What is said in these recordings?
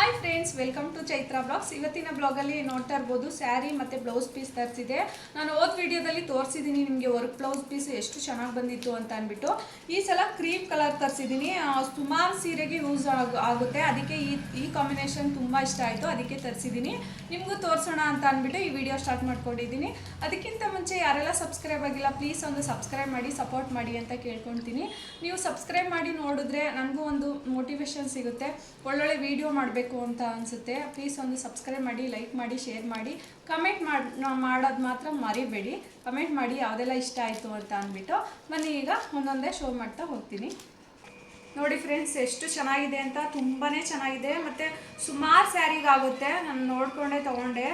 Hi friends welcome to Chaitra vlogs ಇವತ್ತಿನ ಬ್ಲಾಗಲ್ಲಿ ನೋಡ್ತಾ ಇರ್ಬೋದು ಸ್ಯಾರಿ ಮತ್ತು ಬ್ಲೌಸ್ ಪೀಸ್ ತರಿಸಿದೆ ನಾನು ಓದ್ ವಿಡಿಯೋದಲ್ಲಿ ತೋರಿಸಿದ್ದೀನಿ ನಿಮಗೆ ವರ್ಕ್ ಬ್ಲೌಸ್ ಪೀಸ್ ಎಷ್ಟು ಚೆನ್ನಾಗಿ ಬಂದಿತ್ತು ಅಂತ ಅಂದ್ಬಿಟ್ಟು. ಈ ಸಲ ಕ್ರೀಮ್ ಕಲರ್ ತರಿಸಿದ್ದೀನಿ. ಸುಮಾರು ಸೀರೆಗೆ ಯೂಸ್ ಆಗುತ್ತೆ. ಅದಕ್ಕೆ ಈ ಈ ಕಾಂಬಿನೇಷನ್ ತುಂಬ ಇಷ್ಟ ಆಯಿತು. ಅದಕ್ಕೆ ತರಿಸಿದ್ದೀನಿ. ನಿಮಗೂ ತೋರಿಸೋಣ ಅಂತ ಅಂದ್ಬಿಟ್ಟು ಈ ವಿಡಿಯೋ ಸ್ಟಾರ್ಟ್ ಮಾಡ್ಕೊಂಡಿದ್ದೀನಿ. ಅದಕ್ಕಿಂತ ಮುಂಚೆ ಯಾರೆಲ್ಲ ಸಬ್ಸ್ಕ್ರೈಬ್ ಆಗಿಲ್ಲ ಪ್ಲೀಸ್ ಒಂದು ಸಬ್ಸ್ಕ್ರೈಬ್ ಮಾಡಿ ಸಪೋರ್ಟ್ ಮಾಡಿ ಅಂತ ಕೇಳ್ಕೊಳ್ತೀನಿ ನೀವು ಸಬ್ಸ್ಕ್ರೈಬ್ ಮಾಡಿ ನೋಡಿದ್ರೆ ನನಗೂ ಒಂದು ಮೋಟಿವೇಶನ್ ಸಿಗುತ್ತೆ. ಒಳ್ಳೊಳ್ಳೆ ವಿಡಿಯೋ ಮಾಡಬೇಕು ಅಂತ ಅನಿಸುತ್ತೆ. ಪ್ಲೀಸ್ ಒಂದು ಸಬ್ಸ್ಕ್ರೈಬ್ ಮಾಡಿ ಲೈಕ್ ಮಾಡಿ ಶೇರ್ ಮಾಡಿ. ಕಮೆಂಟ್ ಮಾಡಿ ಮಾಡೋದು ಮಾತ್ರ ಮರಿಬೇಡಿ. ಕಮೆಂಟ್ ಮಾಡಿ ಯಾವುದೆಲ್ಲ ಇಷ್ಟ ಆಯಿತು ಅಂತ ಅಂದ್ಬಿಟ್ಟು ಬನ್ನಿ ಈಗ ಒಂದೊಂದೇ ಶೋ ಮಾಡ್ತಾ ಹೋಗ್ತೀನಿ. ನೋಡಿ ಫ್ರೆಂಡ್ಸ್ ಎಷ್ಟು ಚೆನ್ನಾಗಿದೆ ಅಂತ ತುಂಬಾ ಚೆನ್ನಾಗಿದೆ. ಮತ್ತು ಸುಮಾರು ಸ್ಯಾರಿಗಾಗುತ್ತೆ ನಾನು ನೋಡಿಕೊಂಡೆ, ತೊಗೊಂಡೆ.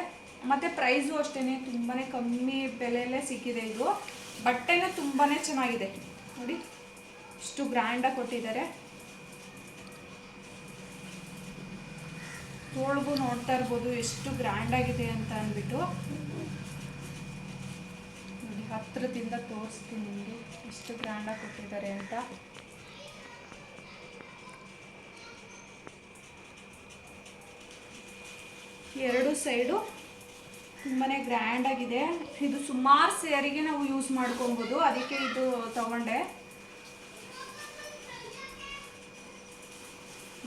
ಮತ್ತು ಪ್ರೈಸು ಅಷ್ಟೇ ತುಂಬಾ ಕಮ್ಮಿ ಬೆಲೆಯಲ್ಲೇ ಸಿಕ್ಕಿದೆ ಇದು. ಬಟ್ಟೆನೂ ತುಂಬಾ ಚೆನ್ನಾಗಿದೆ. ನೋಡಿ, ಇಷ್ಟು ಗ್ರ್ಯಾಂಡಾಗಿ ಕೊಟ್ಟಿದ್ದಾರೆ. ತೋಳ್ಗೂ ನೋಡ್ತಾ ಇರ್ಬೋದು, ಎಷ್ಟು ಗ್ರ್ಯಾಂಡ್ ಆಗಿದೆ ಅಂತ ಅಂದ್ಬಿಟ್ಟು. ನೋಡಿ, ಹತ್ರದಿಂದ ತೋರಿಸ್ತೀನಿ ನಿಮಗೆ, ಎಷ್ಟು ಗ್ರ್ಯಾಂಡಾಗಿ ಕೊಟ್ಟಿದ್ದಾರೆ ಅಂತ. ಎರಡು ಸೈಡು ತುಂಬಾ ಗ್ರ್ಯಾಂಡ್ ಆಗಿದೆ. ಇದು ಸುಮಾರು ಸೇರಿಗೆ ನಾವು ಯೂಸ್ ಮಾಡ್ಕೊಬೋದು, ಅದಕ್ಕೆ ಇದು ತಗೊಂಡೆ.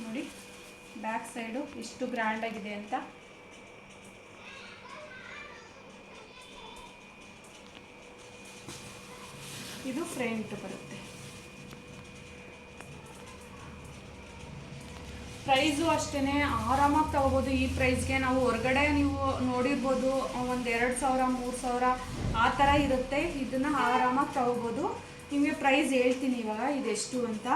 ನೋಡಿ ಬ್ಯಾಕ್ ಸೈಡು ಎಷ್ಟು ಗ್ರ್ಯಾಂಡ್ ಆಗಿದೆ ಅಂತ. ಇದು ಫ್ರಂಟ್ ಬರುತ್ತೆ. ಪ್ರೈಸು ಅಷ್ಟೇ ಆರಾಮಾಗಿ ತಗೋಬೋದು. ಈ ಪ್ರೈಸ್ಗೆ ನಾವು ಹೊರಗಡೆ ನೀವು ನೋಡಿರ್ಬೋದು, ಒಂದು ಎರಡು ಸಾವಿರ, ಮೂರು ಸಾವಿರ ಆ ಥರ ಇರುತ್ತೆ. ಇದನ್ನು ಆರಾಮಾಗಿ ತಗೋಬೋದು. ನಿಮಗೆ ಪ್ರೈಸ್ ಹೇಳ್ತೀನಿ ಇವಾಗ ಇದೆಷ್ಟು ಅಂತ.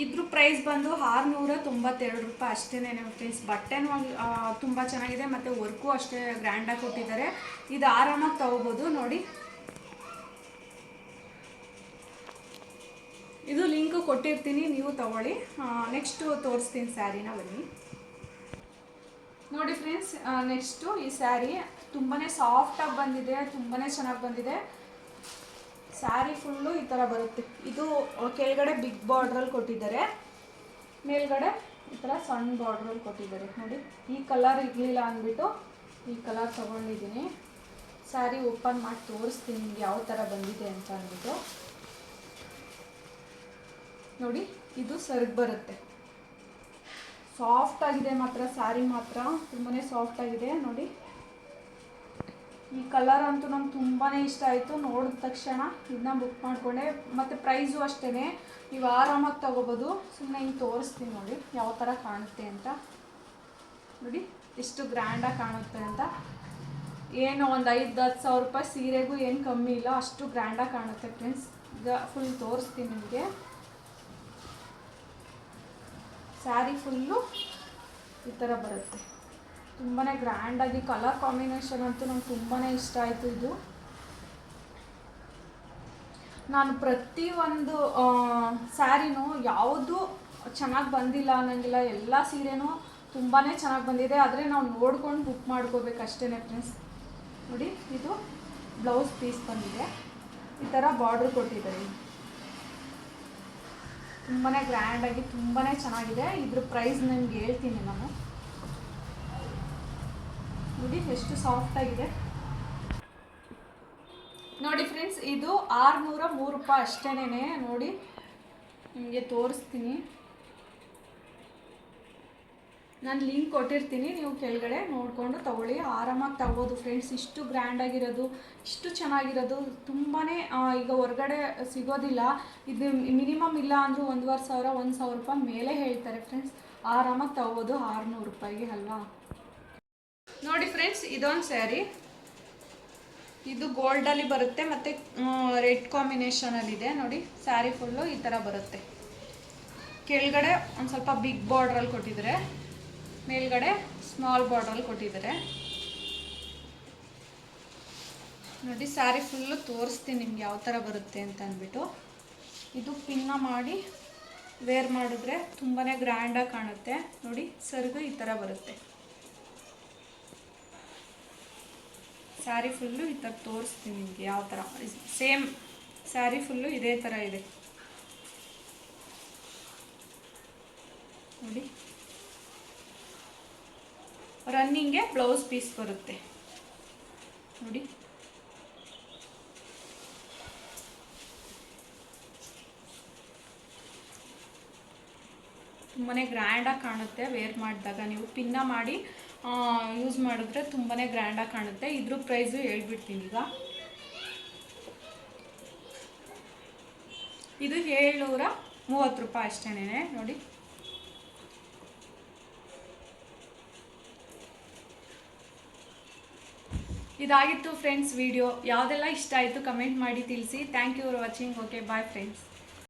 ಇದ್ರ ಪ್ರೈಸ್ ಬಂದು ಆರುನೂರ ತೊಂಬತ್ತೆರಡು ರೂಪಾಯಿ ಅಷ್ಟೇ ಫ್ರೆಂಡ್ಸ್ ಬಟ್ಟೆನೂ ತುಂಬ ಚೆನ್ನಾಗಿದೆ ಮತ್ತು ವರ್ಕು ಅಷ್ಟೇ ಗ್ರ್ಯಾಂಡಾಗಿ ಕೊಟ್ಟಿದ್ದಾರೆ. ಇದು ಆರಾಮಾಗಿ ತಗೋಬೋದು, ನೋಡಿ. ಇದು ಲಿಂಕ್ ಕೊಟ್ಟಿರ್ತೀನಿ, ನೀವು ತಗೊಳ್ಳಿ. ನೆಕ್ಸ್ಟು ತೋರಿಸ್ತೀನಿ ಸ್ಯಾರಿನ ಬನ್ನಿ. ನೋಡಿ ಫ್ರೆಂಡ್ಸ್ ನೆಕ್ಸ್ಟು ಈ ಸ್ಯಾರಿ ತುಂಬಾ ಸಾಫ್ಟಾಗಿ ಬಂದಿದೆ ತುಂಬಾ ಚೆನ್ನಾಗಿ ಬಂದಿದೆ. ಸ್ಯಾರಿ ಫುಲ್ಲು ಈ ಥರ ಬರುತ್ತೆ. ಇದು ಕೆಳಗಡೆ ಬಿಗ್ ಬಾರ್ಡ್ರಲ್ಲಿ ಕೊಟ್ಟಿದ್ದಾರೆ. ಮೇಲ್ಗಡೆ ಈ ಥರ ಸಣ್ಣ ಬಾರ್ಡ್ರಲ್ಲಿ ಕೊಟ್ಟಿದ್ದಾರೆ. ನೋಡಿ, ಈ ಕಲರ್ ಇರಲಿಲ್ಲ ಅಂದ್ಬಿಟ್ಟು ಈ ಕಲರ್ ತೊಗೊಂಡಿದ್ದೀನಿ. ಸ್ಯಾರಿ ಓಪನ್ ಮಾಡಿ ತೋರಿಸ್ತೀನಿ ನಿಮ್ಗೆ ಯಾವ ಥರ ಬಂದಿದೆ ಅಂತ ಅಂದ್ಬಿಟ್ಟು. ನೋಡಿ, ಇದು ಸರ್ಗ್ ಬರುತ್ತೆ. ಸಾಫ್ಟ್ ಆಗಿದೆ ಮಾತ್ರ, ಸ್ಯಾರಿ ಮಾತ್ರ. ತುಂಬಾ ಸಾಫ್ಟ್ ಆಗಿದೆ. ನೋಡಿ ಈ ಕಲರ್ ಅಂತೂ ನಂಗೆ ತುಂಬಾ ಇಷ್ಟ ಆಯಿತು. ನೋಡಿದ ತಕ್ಷಣ ಇದನ್ನ ಬುಕ್ ಮಾಡಿಕೊಂಡೆ. ಮತ್ತು ಪ್ರೈಸು ಅಷ್ಟೇ ನೀವು ಆರಾಮಾಗಿ ತೊಗೋಬೋದು. ಸುಮ್ಮನೆ ಹಿಂಗೆ ತೋರಿಸ್ತೀನಿ ನೋಡಿ ಯಾವ ಥರ ಕಾಣುತ್ತೆ ಅಂತ. ನೋಡಿ, ಎಷ್ಟು ಗ್ರ್ಯಾಂಡಾಗಿ ಕಾಣುತ್ತೆ ಅಂತ. ಏನು ಒಂದು ಐದು ಹತ್ತು ಸಾವಿರ ರೂಪಾಯಿ ಸೀರೆಗೂ ಏನು ಕಮ್ಮಿ ಇಲ್ಲ. ಅಷ್ಟು ಗ್ರ್ಯಾಂಡಾಗಿ ಕಾಣುತ್ತೆ ಫ್ರೆಂಡ್ಸ್ ಈಗ ಫುಲ್ ತೋರಿಸ್ತೀನಿ ನಿಮಗೆ. ಸ್ಯಾರಿ ಫುಲ್ಲು ಈ ಥರ ಬರುತ್ತೆ. ತುಂಬಾ ಗ್ರ್ಯಾಂಡಾಗಿ ಕಲರ್ ಕಾಂಬಿನೇಷನ್ ಅಂತೂ ನಂಗೆ ತುಂಬಾ ಇಷ್ಟ ಆಯಿತು ಇದು. ನಾನು ಪ್ರತಿ ಒಂದು ಸ್ಯಾರಿನೂ ಯಾವುದು ಚೆನ್ನಾಗಿ ಬಂದಿಲ್ಲ ಅನ್ನಂಗಿಲ್ಲ. ಎಲ್ಲ ಸೀರೆನೂ ತುಂಬಾ ಚೆನ್ನಾಗಿ ಬಂದಿದೆ. ಆದರೆ ನಾವು ನೋಡ್ಕೊಂಡು ಬುಕ್ ಮಾಡ್ಕೋಬೇಕು ಅಷ್ಟೇ ಫ್ರೆಂಡ್ಸ್ ನೋಡಿ, ಇದು ಬ್ಲೌಸ್ ಪೀಸ್ ಬಂದಿದೆ. ಈ ಥರ ಬಾರ್ಡ್ರ್ ಕೊಟ್ಟಿದ್ದಾರೆ. ತುಂಬಾ ಗ್ರ್ಯಾಂಡಾಗಿ ತುಂಬಾ ಚೆನ್ನಾಗಿದೆ. ಇದ್ರ ಪ್ರೈಸ್ ನಿಮ್ಗೆ ಹೇಳ್ತೀನಿ ನಾನು. ನೋಡಿ ಎಷ್ಟು ಸಾಫ್ಟ್ ಆಗಿದೆ? ನೋಡಿ ಫ್ರೆಂಡ್ಸ್ ಇದು ಆರುನೂರ ಮೂರು ರೂಪಾಯಿ ಅಷ್ಟೇನೆ ನೋಡಿ, ನಿಮಗೆ ತೋರಿಸ್ತೀನಿ. ನಾನು ಲಿಂಕ್ ಕೊಟ್ಟಿರ್ತೀನಿ, ನೀವು ಕೆಳಗಡೆ ನೋಡಿಕೊಂಡು ತಗೊಳ್ಳಿ. ಆರಾಮಾಗಿ ತಗೋದು ಫ್ರೆಂಡ್ಸ್ ಇಷ್ಟು ಗ್ರ್ಯಾಂಡ್ ಆಗಿರೋದು, ಇಷ್ಟು ಚೆನ್ನಾಗಿರೋದು ತುಂಬಾ ಈಗ ಹೊರಗಡೆ ಸಿಗೋದಿಲ್ಲ. ಇದು ಮಿನಿಮಮ್ ಇಲ್ಲ ಅಂದರೂ ಒಂದೂವರೆ ಸಾವಿರ, ಒಂದು ಸಾವಿರ ರೂಪಾಯಿ ಮೇಲೆ ಹೇಳ್ತಾರೆ ಫ್ರೆಂಡ್ಸ್ ಆರಾಮಾಗಿ ತಗೋಬೋದು ಆರುನೂರು ರೂಪಾಯಿಗೆ, ಅಲ್ವಾ? ನೋಡಿ ಫ್ರೆಂಡ್ಸ್, ಇದೊಂದು ಸ್ಯಾರಿ. ಇದು ಗೋಲ್ಡಲ್ಲಿ ಬರುತ್ತೆ, ಮತ್ತು ರೆಡ್ ಕಾಂಬಿನೇಷನಲ್ಲಿದೆ ನೋಡಿ, ಸ್ಯಾರಿ ಫುಲ್ಲು ಈ ಥರ ಬರುತ್ತೆ. ಕೆಳಗಡೆ ಒಂದು ಸ್ವಲ್ಪ ಬಿಗ್ ಬಾರ್ಡ್ರಲ್ಲಿ ಕೊಟ್ಟಿದ್ದಾರೆ ಮೇಲ್ಗಡೆ ಸ್ಮಾಲ್ ಬಾರ್ಡ್ರಲ್ಲಿ ಕೊಟ್ಟಿದ್ದಾರೆ ನೋಡಿ, ಸ್ಯಾರಿ ಫುಲ್ಲು ತೋರಿಸ್ತೀನಿ ನಿಮ್ಗೆ ಯಾವ ಥರ ಬರುತ್ತೆ ಅಂತ ಅಂದ್ಬಿಟ್ಟು. ಇದು ಪಿನ್ನ ಮಾಡಿ ವೇರ್ ಮಾಡಿದ್ರೆ ತುಂಬಾ ಗ್ರ್ಯಾಂಡಾಗಿ ಕಾಣುತ್ತೆ. ನೋಡಿ, ಸರ್ಗು ಈ ಥರ ಬರುತ್ತೆ. ಸ್ಯಾರಿ ಫುಲ್ಲು ಈ ಥರ ತೋರಿಸ್ತೀನಿ ನಿಮಗೆ ಯಾವ ಥರ ಸೇಮ್ ಸ್ಯಾರಿ ಫುಲ್ಲು ಇದೇ ಥರ ಇದೆ. ನೋಡಿ. ರನ್ನಿಂಗೆ ಬ್ಲೌಸ್ ಪೀಸ್ ಬರುತ್ತೆ. ನೋಡಿ. ತುಂಬಾ ಗ್ರ್ಯಾಂಡಾಗಿ ಕಾಣುತ್ತೆ ವೇರ್ ಮಾಡಿದಾಗ. ನೀವು ಪಿನ್ನ ಮಾಡಿ ಯೂಸ್ ಮಾಡಿದ್ರೆ ತುಂಬಾ ಗ್ರ್ಯಾಂಡಾಗಿ ಕಾಣುತ್ತೆ. ಇದ್ರ ಪ್ರೈಸು ಹೇಳ್ಬಿಡ್ತೀನಿ ಈಗ. ಇದು ಏಳ್ನೂರ ಮೂವತ್ತು ರೂಪಾಯಿ ಅಷ್ಟೇನೆ ನೋಡಿ. ಇದಾಗಿತ್ತು ಫ್ರೆಂಡ್ಸ್ ವಿಡಿಯೋ ಯಾವುದೆಲ್ಲ ಇಷ್ಟ ಆಯಿತು ಕಮೆಂಟ್ ಮಾಡಿ ತಿಳಿಸಿ. Thank you for watching okay bye friends